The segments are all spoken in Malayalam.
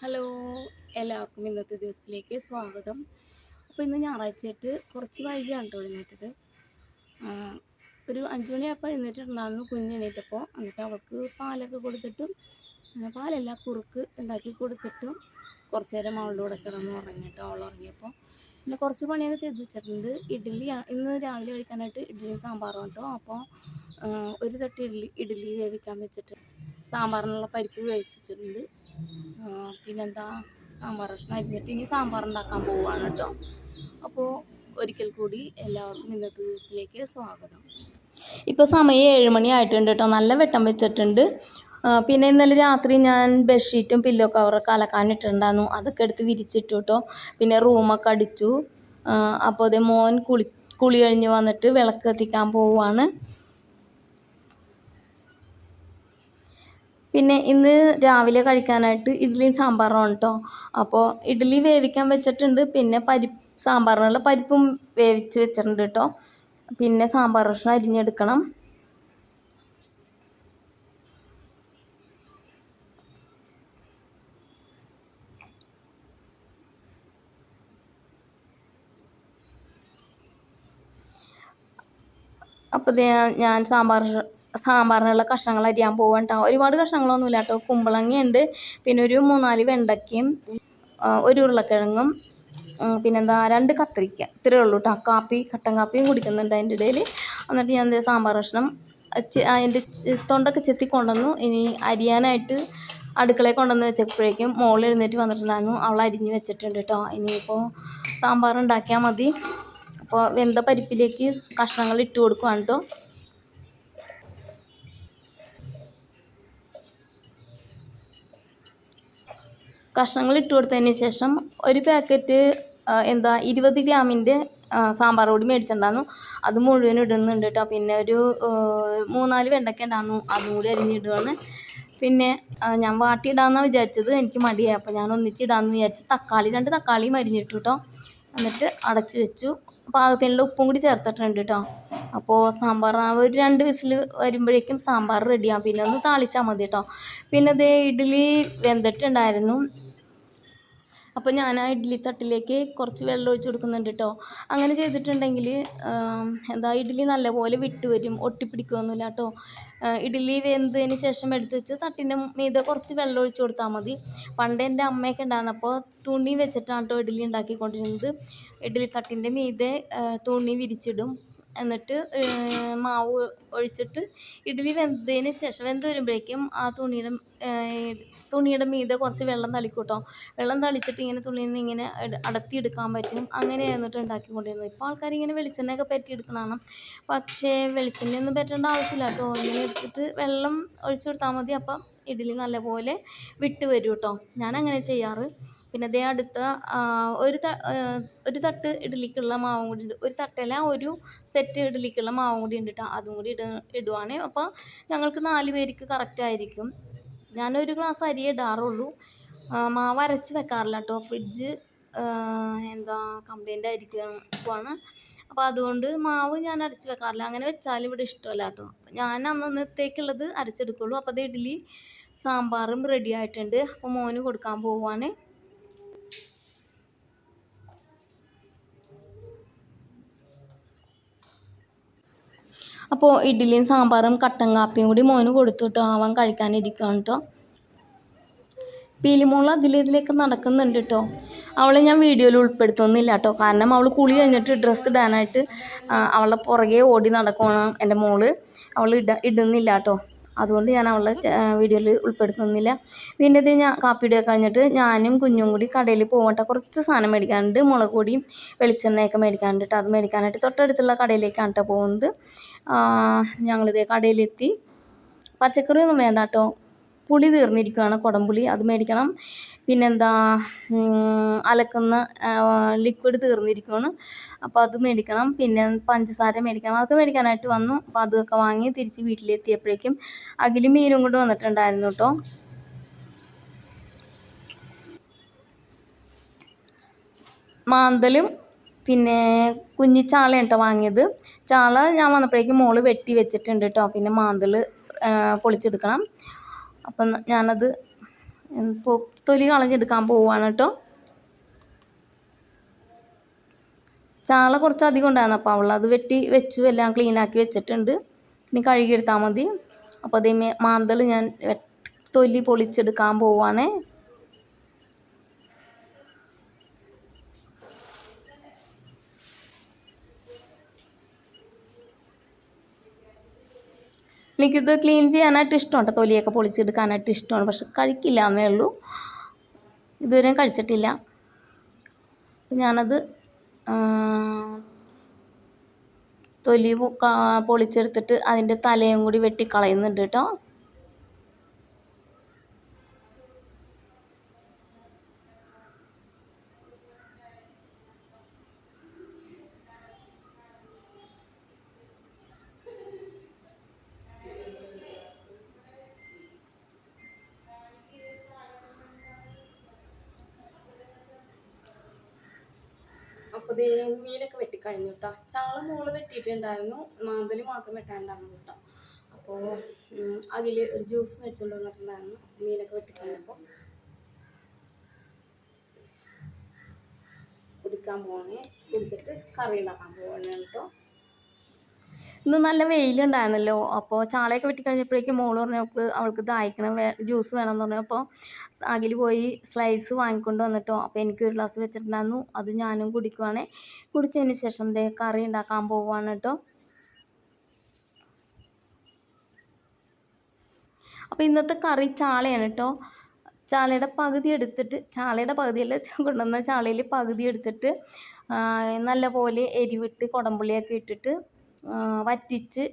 ഹലോ എല്ലാവർക്കും ഇന്നത്തെ ദിവസത്തിലേക്ക് സ്വാഗതം. അപ്പോൾ ഇന്ന് ഞായറാഴ്ചയായിട്ട് കുറച്ച് വൈകിയാണ് കേട്ടോ എഴുന്നേറ്റത്. ഒരു അഞ്ച് മണിയായപ്പോൾ എഴുന്നേറ്റിട്ടുണ്ടായിരുന്നു കുഞ്ഞ് എണീറ്റപ്പോൾ. എന്നിട്ട് അവൾക്ക് പാലൊക്കെ കൊടുത്തിട്ടും പാലല്ല കുറുക്ക് ഉണ്ടാക്കി കൊടുത്തിട്ടും കുറച്ച് നേരം അവളുടെ കൂടെ കിടന്ന് ഉറങ്ങിയിട്ട് അവൾ ഉറങ്ങിയപ്പോൾ. പിന്നെ കുറച്ച് പണിയൊക്കെ ചെയ്ത് വെച്ചിട്ടുണ്ട്. ഇഡ്ഡലി ഇന്ന് രാവിലെ കഴിക്കാനായിട്ട് ഇഡ്ഡലിയും സാമ്പാറും കേട്ടോ. അപ്പോൾ ഒരു തട്ട് ഇഡ്ഡലി ഇഡ്ഡലി വേവിക്കാൻ വെച്ചിട്ട് സാമ്പാറിനുള്ള പരിപ്പ് വേവിച്ചിട്ടുണ്ട്. പിന്നെന്താ? സാമ്പാർ ഭക്ഷണം അരിഞ്ഞിട്ട് ഇനി സാമ്പാർ ഉണ്ടാക്കാൻ പോവുകയാണ് കേട്ടോ. അപ്പോൾ ഒരിക്കൽ കൂടി എല്ലാവർക്കും ഇന്നത്തെ ദിവസത്തിലേക്ക് സ്വാഗതം. ഇപ്പോൾ സമയം ഏഴ് മണി ആയിട്ടുണ്ട് കേട്ടോ. നല്ല വെട്ടം വെച്ചിട്ടുണ്ട്. പിന്നെ ഇന്നലെ രാത്രി ഞാൻ ബെഡ്ഷീറ്റും പില്ലോ കവറൊക്കെ അലക്കാനിട്ടുണ്ടായിരുന്നു അതൊക്കെ എടുത്ത് വിരിച്ചിട്ടു കേട്ടോ. പിന്നെ റൂമൊക്കെ അടിച്ചു. അപ്പോൾ അതേ മോൻ കുളി കുളി കഴിഞ്ഞ് വന്നിട്ട് വിളക്ക് കത്തിക്കാൻ പോവുകയാണ് പിന്നെ ഇന്ന് രാവിലെ കഴിക്കാനായിട്ട് ഇഡ്ഡലിയും സാമ്പാറും കേട്ടോ അപ്പോൾ ഇഡ്ഡലി വേവിക്കാൻ വെച്ചിട്ടുണ്ട്. പിന്നെ പരിപ്പ് സാമ്പാറിനുള്ള പരിപ്പും വേവിച്ച് വെച്ചിട്ടുണ്ട് കേട്ടോ പിന്നെ സാമ്പാർ കഷ്ണം അരിഞ്ഞെടുക്കണം. അപ്പോൾ ഞാൻ സാമ്പാർ സാമ്പാറിനുള്ള കഷ്ണങ്ങൾ അരിയാൻ പോവാൻ കേട്ടോ. ഒരുപാട് കഷ്ണങ്ങളൊന്നുമില്ല കേട്ടോ. കുമ്പളങ്ങയുണ്ട് പിന്നെ ഒരു മൂന്നാൽ വെണ്ടയ്ക്കയും ഒരു ഉരുളക്കിഴങ്ങും പിന്നെന്താ രണ്ട് കത്തിരിക്ക ഇത്രയേ ഉള്ളൂ കേട്ടോ. കാപ്പി കട്ടൻ കാപ്പിയും കുടിക്കുന്നുണ്ട് അതിന്റെ ഇടയിൽ. എന്നിട്ട് ഞാൻ എന്താ സാമ്പാർ കഷ്ണം അതിന്റെ തൊണ്ടൊക്കെ ചെത്തി കൊണ്ടുവന്നു. ഇനി അരിയാനായിട്ട് അടുക്കളയിൽ കൊണ്ടുവന്ന് വെച്ചപ്പോഴേക്കും മോൾ എഴുന്നേറ്റ് വന്നിട്ടുണ്ടായിരുന്നു. അവൾ അരിഞ്ഞ് വെച്ചിട്ടുണ്ട് കേട്ടോ. ഇനിയിപ്പോൾ സാമ്പാർ ഉണ്ടാക്കിയാൽ മതി. അപ്പോൾ വെന്ത പരിപ്പിലേക്ക് കഷ്ണങ്ങൾ ഇട്ട് കൊടുക്കുവാണ് കേട്ടോ. കഷ്ണങ്ങൾ ഇട്ട് കൊടുത്തതിന് ശേഷം ഒരു പാക്കറ്റ് എന്താ ഇരുപത് ഗ്രാമിന്റെ സാമ്പാർ പൊടി മേടിച്ചിട്ടുണ്ടായിരുന്നു. അത് മുഴുവൻ ഇടുന്നുണ്ട് കേട്ടോ പിന്നെ ഒരു മൂന്നാൽ വെണ്ടയ്ക്ക ഉണ്ടായിരുന്നു അതും കൂടി അരിഞ്ഞിടുകയാണ് പിന്നെ ഞാൻ വാട്ടിയിടാമെന്നാണ് വിചാരിച്ചത്. എനിക്ക് മടിയായി അപ്പോൾ ഞാൻ ഒന്നിച്ചിടാമെന്ന് വിചാരിച്ച് തക്കാളി രണ്ട് തക്കാളിയും അരിഞ്ഞിട്ടു കേട്ടോ എന്നിട്ട് അടച്ച് വെച്ചു. പാകത്തിനുള്ള ഉപ്പും കൂടി ചേർത്തിട്ടുണ്ട് കേട്ടോ അപ്പോൾ സാമ്പാർ ഒരു രണ്ട് വിസിൽ വരുമ്പോഴേക്കും സാമ്പാർ റെഡിയാകും പിന്നെ ഒന്ന് താളിച്ചാൽ മതി കേട്ടോ പിന്നെ ദേ ഇഡ്ഡലി വെന്തിട്ടുണ്ടായിരുന്നു. അപ്പോൾ ഞാൻ ആ ഇഡ്ഡലി തട്ടിലേക്ക് കുറച്ച് വെള്ളം ഒഴിച്ച് കൊടുക്കുന്നുണ്ട് കേട്ടോ അങ്ങനെ ചെയ്തിട്ടുണ്ടെങ്കിൽ എന്താ ഇഡ്ഡലി നല്ലപോലെ വിട്ട് വരും ഒട്ടിപ്പിടിക്കുകയൊന്നുമില്ല കേട്ടോ ഇഡ്ഡലി വെന്തതിന് ശേഷം എടുത്ത് വെച്ച് തട്ടിന്റെ മീതെ കുറച്ച് വെള്ളം ഒഴിച്ച് കൊടുത്താൽ മതി. പണ്ട് എന്റെ അമ്മയൊക്കെ ഉണ്ടായിരുന്നപ്പോൾ തുണി വെച്ചിട്ടാണ് കേട്ടോ ഇഡ്ഡലി ഉണ്ടാക്കിക്കൊണ്ടിരുന്നത്. ഇഡ്ഡലി തട്ടിന്റെ മീതെ തുണി വിരിച്ചിടും. എന്നിട്ട് മാവ് ഒഴിച്ചിട്ട് ഇഡ്ഡലി വെന്തതിന് ശേഷം വെന്ത് വരുമ്പോഴേക്കും ആ തുണിയുടെ തുണിയുടെ മീതെ കുറച്ച് വെള്ളം തളിക്കൂട്ടോ. വെള്ളം തളിച്ചിട്ട് ഇങ്ങനെ തുണിയിൽ നിന്ന് ഇങ്ങനെ അടത്തിയെടുക്കാൻ പറ്റും. അങ്ങനെ കേട്ടോ ഉണ്ടാക്കിക്കൊണ്ടിരുന്നത്. ഇപ്പോൾ ആൾക്കാർ ഇങ്ങനെ വെളിച്ചെണ്ണയൊക്കെ പറ്റിയെടുക്കണതാണ്. പക്ഷേ വെളിച്ചെണ്ണയൊന്നും പറ്റേണ്ട ആവശ്യമില്ല കേട്ടോ ഇങ്ങനെ എടുത്തിട്ട് വെള്ളം ഒഴിച്ചു കൊടുത്താൽ മതി. അപ്പം ഇഡ്ഡലി നല്ലപോലെ വിട്ട് വരും കേട്ടോ ഞാൻ അങ്ങനെ ചെയ്യാറ്. പിന്നെ അതേ അടുത്ത ഒരു ഒരു തട്ട് ഇഡ്ഡലിക്കുള്ള മാവും കൂടി ഉണ്ട്. ഒരു തട്ടല്ല ഒരു സെറ്റ് ഇഡ്ഡലിക്കുള്ള മാവും കൂടി ഉണ്ട് കേട്ടോ അതും കൂടി ഇട ഇടുവാണേ. അപ്പോൾ ഞങ്ങൾക്ക് നാല് പേർക്ക് കറക്റ്റായിരിക്കും ഞാനൊരു ഗ്ലാസ് അരി ഇടാറുള്ളൂ. മാവ് അരച്ച് വെക്കാറില്ല കേട്ടോ ഫ്രിഡ്ജ് എന്താ കംപ്ലൈന്റ് ആയിരിക്കുവാണ് അപ്പോൾ അതുകൊണ്ട് മാവ് ഞാൻ അരച്ച് വെക്കാറില്ല. അങ്ങനെ വെച്ചാൽ ഇവിടെ ഇഷ്ടമല്ല കേട്ടോ ഞാൻ അന്നത്തേക്കുള്ളത് അരച്ചെടുക്കുള്ളൂ. അപ്പോൾ അത് ഇഡ്ഡലി സാമ്പാറും റെഡി ആയിട്ടുണ്ട്. അപ്പോൾ മോന് കൊടുക്കാൻ പോവുകയാണ് അപ്പോൾ ഇഡ്ഡലിയും സാമ്പാറും കട്ടൻ കാപ്പിയും കൂടി മോന് കൊടുത്തിട്ട് ആവാൻ കഴിക്കാനിരിക്കുകയാണ് കേട്ടോ പീലിമോൾ അതിലിതിലേക്ക് നടക്കുന്നുണ്ട് കേട്ടോ അവളെ ഞാൻ വീഡിയോയിൽ ഉൾപ്പെടുത്തുന്നില്ല കേട്ടോ കാരണം അവൾ കുളി കഴിഞ്ഞിട്ട് ഡ്രസ്സ് ഇടാനായിട്ട് അവളുടെ പുറകെ ഓടി നടക്കുവാണ് എന്റെ മോൾ. അവൾ ഇട ഇടുന്നില്ല കേട്ടോ അതുകൊണ്ട് ഞാൻ അവളെ വീഡിയോയിൽ ഉൾപ്പെടുത്തുന്നില്ല. പിന്നെ ഇത് ഞാൻ കാപ്പിയുടെ കഴിഞ്ഞിട്ട് ഞാനും കുഞ്ഞും കൂടി കടയിൽ പോകട്ടെ. കുറച്ച് സാധനം മേടിക്കാനുണ്ട്. മുളക് പൊടിയും വെളിച്ചെണ്ണയൊക്കെ മേടിക്കാനുണ്ട് അത് മേടിക്കാനായിട്ട് തൊട്ടടുത്തുള്ള കടയിലേക്കാണ് കേട്ടോ പോകുന്നത്. ഞങ്ങളിതേ കടയിലെത്തി. പച്ചക്കറിയൊന്നും വേണ്ട കേട്ടോ. പുളി തീർന്നിരിക്കുകയാണ് കുടംപുളി. അത് മേടിക്കണം. പിന്നെന്താ അലക്കുന്ന ലിക്വിഡ് തീർന്നിരിക്കുകയാണ്. അപ്പോൾ അത് മേടിക്കണം. പിന്നെ പഞ്ചസാര മേടിക്കണം. അതൊക്കെ മേടിക്കാനായിട്ട് വന്നു. അപ്പോൾ അതൊക്കെ വാങ്ങി തിരിച്ച് വീട്ടിലെത്തിയപ്പോഴേക്കും അകിലും മീനും കൊണ്ട് വന്നിട്ടുണ്ടായിരുന്നു കേട്ടോ. മാന്തലും പിന്നെ കുഞ്ഞി ചാളയാണ് കേട്ടോ വാങ്ങിയത്. ചാള ഞാൻ വന്നപ്പോഴേക്കും മോൾ വെട്ടി വെച്ചിട്ടുണ്ട് കേട്ടോ. പിന്നെ മാന്തൽ പൊളിച്ചെടുക്കണം. അപ്പം ഞാനത് തൊലി കളഞ്ഞെടുക്കാൻ പോവാണ് കേട്ടോ. ചാള കുറച്ച് അധികം ഉണ്ടായിരുന്നു അപ്പോൾ അവളത് വെട്ടി വെച്ചു എല്ലാം ക്ലീനാക്കി വെച്ചിട്ടുണ്ട്. ഇനി കഴുകിയെടുത്താൽ മതി. അപ്പോൾ അതേ മാന്തൽ ഞാൻ തൊലി പൊളിച്ചെടുക്കാൻ പോവുകയാണേ എനിക്കിത് ക്ലീൻ ചെയ്യാനായിട്ട് ഇഷ്ടമുണ്ട് തൊലിയൊക്കെ പൊളിച്ചെടുക്കാനായിട്ട് ഇഷ്ടമാണ്. പക്ഷെ കഴിക്കില്ല എന്നേ ഉള്ളൂ. ഇതുവരെയും കഴിച്ചിട്ടില്ല. ഞാനത് തൊലി പൊളിച്ചെടുത്തിട്ട് അതിന്റെ തലയും കൂടി വെട്ടിക്കളയുന്നുണ്ട് കേട്ടോ അപ്പോൾ മീനൊക്കെ വെട്ടിക്കഴിഞ്ഞു കേട്ടോ ചാള മോൾ വെട്ടിയിട്ടുണ്ടായിരുന്നു. മാന്തൽ മാത്രം വെട്ടാനുണ്ടായിരുന്നു കേട്ടോ അപ്പോൾ അതിൽ ഒരു ജ്യൂസ് മേടിച്ചുകൊണ്ട് വന്നിട്ടുണ്ടായിരുന്നു. മീനൊക്കെ വെട്ടിക്കഴിഞ്ഞപ്പോൾ കുടിക്കാൻ പോകണേ കുടിച്ചിട്ട് കറി ഉണ്ടാക്കാൻ പോകണേ കേട്ടോ ഇന്ന് നല്ല വെയിലുണ്ടായിരുന്നല്ലോ. അപ്പോൾ ചാളയൊക്കെ വെട്ടിക്കഴിഞ്ഞപ്പോഴേക്കും മോൾ പറഞ്ഞു അവൾക്ക് അവൾക്ക് ദാഹിക്കണം ജ്യൂസ് ജ്യൂസ് വേണമെന്ന് പറഞ്ഞു. അപ്പോൾ അകിൽ പോയി സ്ലൈസ് വാങ്ങിക്കൊണ്ട് വന്നിട്ടോ. അപ്പോൾ എനിക്ക് ഒരു ഗ്ലാസ് വെച്ചിട്ടുണ്ടായിരുന്നു. അത് ഞാനും കുടിക്കുവാണേ. കുടിച്ചതിന് ശേഷം ദേ കറി ഉണ്ടാക്കാൻ പോവാണ് കേട്ടോ. അപ്പോൾ ഇന്നത്തെ കറി ചാളയാണ് കേട്ടോ. ചാളയുടെ പകുതി എടുത്തിട്ട് ചാളയുടെ പകുതിയല്ല കൊണ്ടുവന്ന ചാളയിൽ പകുതി എടുത്തിട്ട് നല്ലപോലെ എരിവിട്ട് കുടംപുള്ളിയൊക്കെ ഇട്ടിട്ട് വറ്റിച്ച്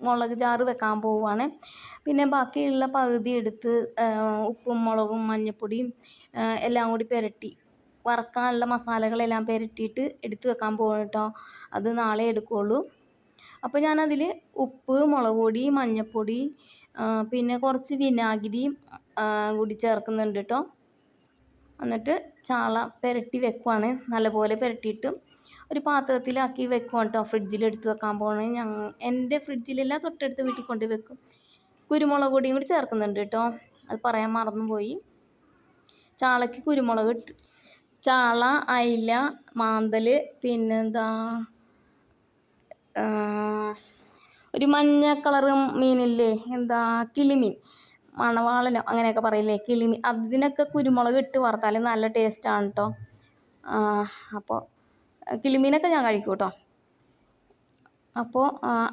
മുളക് ചാറ് വെക്കാൻ പോവുകയാണ് പിന്നെ ബാക്കിയുള്ള പകുതി എടുത്ത് ഉപ്പും മുളകും മഞ്ഞൾപ്പൊടിയും എല്ലാം കൂടി പുരട്ടി വറക്കാനുള്ള മസാലകളെല്ലാം പുരട്ടിയിട്ട് എടുത്ത് വെക്കാൻ പോകണം കേട്ടോ അത് നാളെ എടുക്കുകയുള്ളൂ അപ്പോൾ ഞാനതിൽ ഉപ്പ് മുളക് പൊടി മഞ്ഞൾപ്പൊടി പിന്നെ കുറച്ച് വിനാഗിരിയും കൂടി ചേർക്കുന്നുണ്ട് കേട്ടോ എന്നിട്ട് ചാള പുരട്ടി വെക്കുവാണ്. നല്ലപോലെ പുരട്ടിയിട്ട് ഒരു പാത്രത്തിലാക്കി വെക്കും കേട്ടോ. ഫ്രിഡ്ജിൽ എടുത്ത് വെക്കാൻ പോകണേ ഞങ്ങൾ എന്റെ ഫ്രിഡ്ജിലല്ല തൊട്ടടുത്ത് വീട്ടിൽ കൊണ്ട് വെക്കും. കുരുമുളക് പൊടിയും കൂടി ചേർക്കുന്നുണ്ട് കേട്ടോ. അത് പറയാൻ മറന്നുപോയി. ചാളയ്ക്ക് കുരുമുളക് ഇട്ട് ചാള അയില മാന്തൽ പിന്നെന്താ ഒരു മഞ്ഞ കളറ് മീനില്ലേ എന്താ കിളിമീൻ മണവാളനോ അങ്ങനെയൊക്കെ പറയില്ലേ കിളിമീൻ അതിനൊക്കെ കുരുമുളക് ഇട്ട് വറുത്താൽ നല്ല ടേസ്റ്റാണ് കേട്ടോ അപ്പോൾ കിളിമീനൊക്കെ ഞാൻ കഴിക്കും കേട്ടോ അപ്പോൾ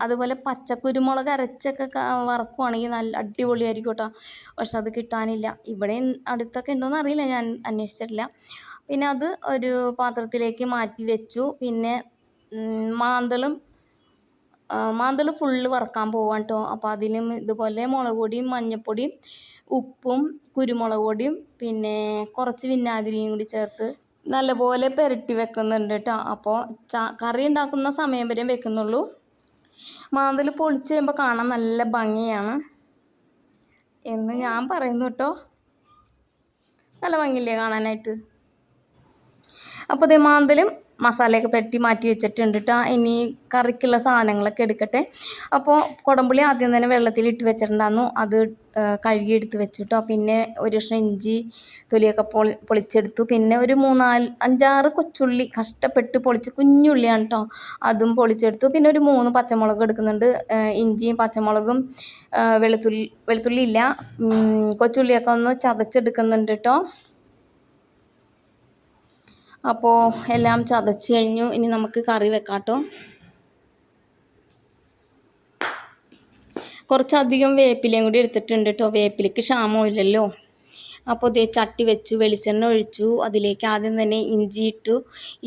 അതുപോലെ പച്ചക്കുരുമുളക് അരച്ചൊക്കെ വറക്കുവാണെങ്കിൽ നല്ല അടിപൊളിയായിരിക്കും കേട്ടോ പക്ഷെ അത് കിട്ടാനില്ല. ഇവിടെ അടുത്തൊക്കെ ഉണ്ടോയെന്ന് അറിയില്ല. ഞാൻ അന്വേഷിച്ചിട്ടില്ല. പിന്നെ അത് ഒരു പാത്രത്തിലേക്ക് മാറ്റി വെച്ചു. പിന്നെ മാന്തളും മാന്തൾ ഫുള്ള് വറക്കാൻ പോവാൻ കേട്ടോ അപ്പോൾ അതിനും ഇതുപോലെ മുളക് പൊടിയും മഞ്ഞൾപ്പൊടിയും ഉപ്പും കുരുമുളക് പൊടിയും പിന്നെ കുറച്ച് വിനാഗിരിയും കൂടി ചേർത്ത് നല്ലപോലെ പുരട്ടി വെക്കുന്നുണ്ട് കേട്ടോ അപ്പോൾ കറി ഉണ്ടാക്കുന്ന സമയം വരെയും വെക്കുന്നുള്ളൂ. മാന്തൽ പൊളിച്ച് കഴിയുമ്പോൾ കാണാൻ നല്ല ഭംഗിയാണ്. എന്ന് ഞാൻ പറയുന്നു കേട്ടോ നല്ല ഭംഗിയില്ലേ കാണാനായിട്ട്? അപ്പോൾ ഇതേ മാന്തലും മസാലയൊക്കെ പെട്ടി മാറ്റി വെച്ചിട്ടുണ്ട് കേട്ടോ ഇനി കറിക്കുള്ള സാധനങ്ങളൊക്കെ എടുക്കട്ടെ. അപ്പോൾ കുടംപുളി ആദ്യം തന്നെ വെള്ളത്തിൽ ഇട്ട് വെച്ചിട്ടുണ്ടായിരുന്നു അത് കഴുകിയെടുത്ത് വെച്ചു പിന്നെ ഒരു കഷ്ണം ഇഞ്ചി തൊലിയൊക്കെ പൊളി പൊളിച്ചെടുത്തു. പിന്നെ ഒരു മൂന്നാൽ അഞ്ചാറ് കൊച്ചുള്ളി കഷ്ടപ്പെട്ട് പൊളിച്ച് കുഞ്ഞുള്ളിയാണ് കേട്ടോ അതും പൊളിച്ചെടുത്തു. പിന്നെ ഒരു മൂന്ന് പച്ചമുളക് എടുക്കുന്നുണ്ട്. ഇഞ്ചിയും പച്ചമുളകും വെളുത്തുള്ളി വെളുത്തുള്ളി ഇല്ല. കൊച്ചുള്ളിയൊക്കെ ഒന്ന് ചതച്ചെടുക്കുന്നുണ്ട് കേട്ടോ അപ്പോൾ എല്ലാം ചതച്ച് കഴിഞ്ഞു. ഇനി നമുക്ക് കറി വെക്കാട്ടോ. കുറച്ചധികം വേപ്പിലയും കൂടി എടുത്തിട്ടുണ്ട് കേട്ടോ വേപ്പിലയ്ക്ക് ക്ഷാമമില്ലല്ലോ അപ്പോൾ ഇതേ ചട്ടി വെച്ചു വെളിച്ചെണ്ണ ഒഴിച്ചു. അതിലേക്ക് ആദ്യം തന്നെ ഇഞ്ചി ഇട്ടു.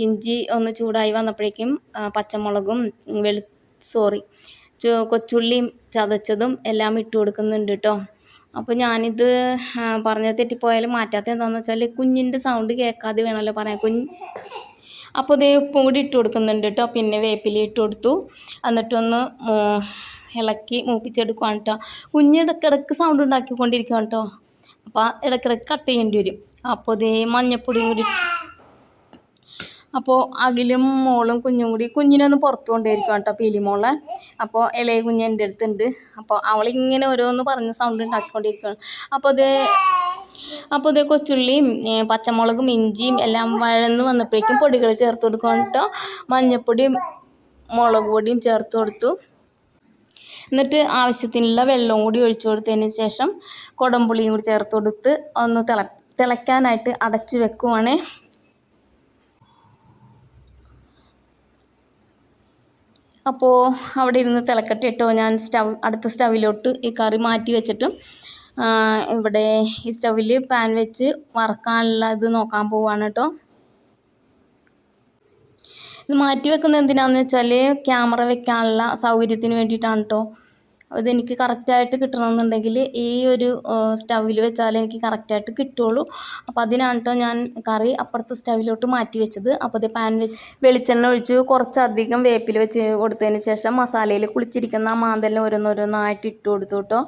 ഇഞ്ചി ഒന്ന് ചൂടായി വന്നപ്പോഴേക്കും പച്ചമുളകും വെളു സോറി കൊച്ചുള്ളിയും ചതച്ചതും എല്ലാം ഇട്ട് കൊടുക്കുന്നുണ്ട് കേട്ടോ അപ്പോൾ ഞാനിത് പറഞ്ഞ തെറ്റിപ്പോയാലും മാറ്റാത്ത എന്താണെന്ന് വെച്ചാൽ കുഞ്ഞിന്റെ സൗണ്ട് കേൾക്കാതെ വേണമല്ലോ പറയാൻ. കുഞ്ഞ് അപ്പോൾ ഇതേ ഉപ്പും കൂടി ഇട്ട് കൊടുക്കുന്നുണ്ട് കേട്ടോ പിന്നെ വേപ്പില ഇട്ട് കൊടുത്തു. എന്നിട്ടൊന്ന് ഇളക്കി മൂപ്പിച്ചെടുക്കുവാണ് കേട്ടോ കുഞ്ഞ് ഇടയ്ക്കിടയ്ക്ക് സൗണ്ട് ഉണ്ടാക്കിക്കൊണ്ടിരിക്കുകയാണ് കേട്ടോ അപ്പോൾ ഇടയ്ക്കിടയ്ക്ക് കട്ട് ചെയ്യേണ്ടി വരും. അപ്പോൾ ഇതേ മഞ്ഞപ്പൊടിയും കൂടി അപ്പോൾ അഖിലും മോളും കുഞ്ഞും കൂടി കുഞ്ഞിനൊന്ന് പുറത്തു കൊണ്ടുപോയിരിക്കും കേട്ടോ പീലി മോളെ. അപ്പോൾ ഇളയ കുഞ്ഞ് എന്റെ അടുത്തുണ്ട്. അപ്പോൾ അവളിങ്ങനെ ഓരോന്ന് പറഞ്ഞ് സൗണ്ട് ഉണ്ടാക്കിക്കൊണ്ടിരിക്കുകയാണ് അപ്പോൾ അത് അപ്പോൾ ഇത് കൊച്ചുള്ളിയും പച്ചമുളകും ഇഞ്ചിയും എല്ലാം വഴന്ന് വന്നപ്പോഴേക്കും പൊടികൾ ചേർത്ത് കൊടുക്കണം കേട്ടോ. മഞ്ഞൾപ്പൊടിയും മുളക് പൊടിയും ചേർത്ത് കൊടുത്തു. എന്നിട്ട് ആവശ്യത്തിനുള്ള വെള്ളവും കൂടി ഒഴിച്ചു കൊടുത്തതിന് ശേഷം കുടംപുളിയും കൂടി ചേർത്ത് കൊടുത്ത് ഒന്ന് തിള തിളയ്ക്കാനായിട്ട് അടച്ച് വെക്കുവാണേ. അപ്പോൾ അവിടെ ഇരുന്ന് തിളക്കട്ടെ കേട്ടോ ഞാൻ സ്റ്റവ് അടുത്ത സ്റ്റവിലോട്ട് ഈ കറി മാറ്റി വെച്ചിട്ടും ഇവിടെ ഈ സ്റ്റവിൽ പാൻ വെച്ച് വറക്കാനുള്ള ഇത് നോക്കാൻ പോവാണ് കേട്ടോ ഇത് മാറ്റി വെക്കുന്നത് എന്തിനാണെന്ന് വെച്ചാൽ ക്യാമറ വെക്കാനുള്ള സൗകര്യത്തിന് വേണ്ടിയിട്ടാണ് കേട്ടോ അതെനിക്ക് കറക്റ്റായിട്ട് കിട്ടണമെന്നുണ്ടെങ്കിൽ ഈ ഒരു സ്റ്റവിൽ വെച്ചാലേ എനിക്ക് കറക്റ്റായിട്ട് കിട്ടുള്ളൂ. അപ്പോൾ അതിനാണ് കേട്ടോ ഞാൻ കറി അപ്പുറത്തെ സ്റ്റവിലോട്ട് മാറ്റി വെച്ചത്. അപ്പോൾ അത് പാൻ വെച്ച് വെളിച്ചെണ്ണ ഒഴിച്ച് കുറച്ചധികം വേപ്പിൽ വെച്ച് കൊടുത്തതിന് ശേഷം മസാലയിൽ കുളിച്ചിരിക്കുന്ന മാന്തലിന് ഓരോന്നോരോന്നായിട്ട് ഇട്ട് കൊടുത്തു കേട്ടോ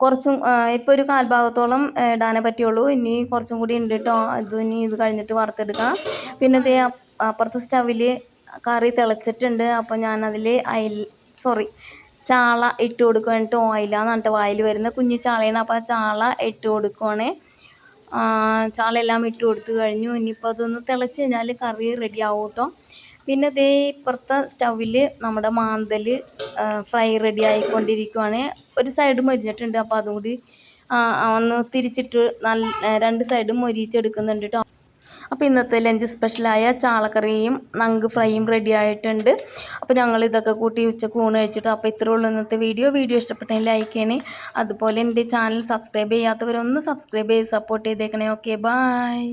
കുറച്ചും ഇപ്പോൾ ഒരു കാൽഭാഗത്തോളം ഇടാനേ പറ്റുള്ളൂ. ഇനി കുറച്ചും കൂടി ഉണ്ട് കേട്ടോ ഇത് ഇനി ഇത് കഴിഞ്ഞിട്ട് വറുത്തെടുക്കാം. പിന്നെ ദേ അപ്പുറത്തെ സ്റ്റവിൽ കറി തിളച്ചിട്ടുണ്ട്. അപ്പോൾ ഞാനതിൽ അയൽ സോറി ചാള ഇട്ട് കൊടുക്കുക എന്നിട്ട് ഓയില എന്ന് പറഞ്ഞിട്ട് വായിൽ വരുന്ന കുഞ്ഞു ചാളയാണ് അപ്പോൾ ആ ചാള ഇട്ട് കൊടുക്കുവാണേ. ചാളയെല്ലാം ഇട്ട് കൊടുത്തു കഴിഞ്ഞു. ഇനിയിപ്പോൾ അതൊന്ന് തിളച്ച് കഴിഞ്ഞാൽ കറി റെഡി ആവും കേട്ടോ പിന്നെ ഇതേ ഇപ്പുറത്തെ സ്റ്റൗവിൽ നമ്മുടെ മാന്തൽ ഫ്രൈ റെഡി ആയിക്കൊണ്ടിരിക്കുവാണ്. ഒരു സൈഡ് മൊരിഞ്ഞിട്ടുണ്ട്. അപ്പോൾ അതും കൂടി ഒന്ന് തിരിച്ചിട്ട് നല്ല രണ്ട് സൈഡും മൊരിച്ചെടുക്കുന്നുണ്ട് കേട്ടോ അപ്പോൾ ഇന്നത്തെ ലഞ്ച് സ്പെഷ്യലായ ചാളക്കറിയും നങ്ക് ഫ്രൈയും റെഡി ആയിട്ടുണ്ട്. അപ്പോൾ ഞങ്ങൾ ഇതൊക്കെ കൂട്ടി ഉച്ചയ്ക്ക് ഊണ് കഴിച്ചിട്ട് അപ്പോൾ ഇത്രേ ഉള്ളൂ ഇന്നത്തെ വീഡിയോ വീഡിയോ ഇഷ്ടപ്പെട്ടെങ്കിൽ ലൈക്ക് ചെയ്യണേ. അതുപോലെ എന്റെ ചാനൽ സബ്സ്ക്രൈബ് ചെയ്യാത്തവരൊന്ന് സബ്സ്ക്രൈബ് ചെയ്ത് സപ്പോർട്ട് ചെയ്തേക്കണേ. Okay bye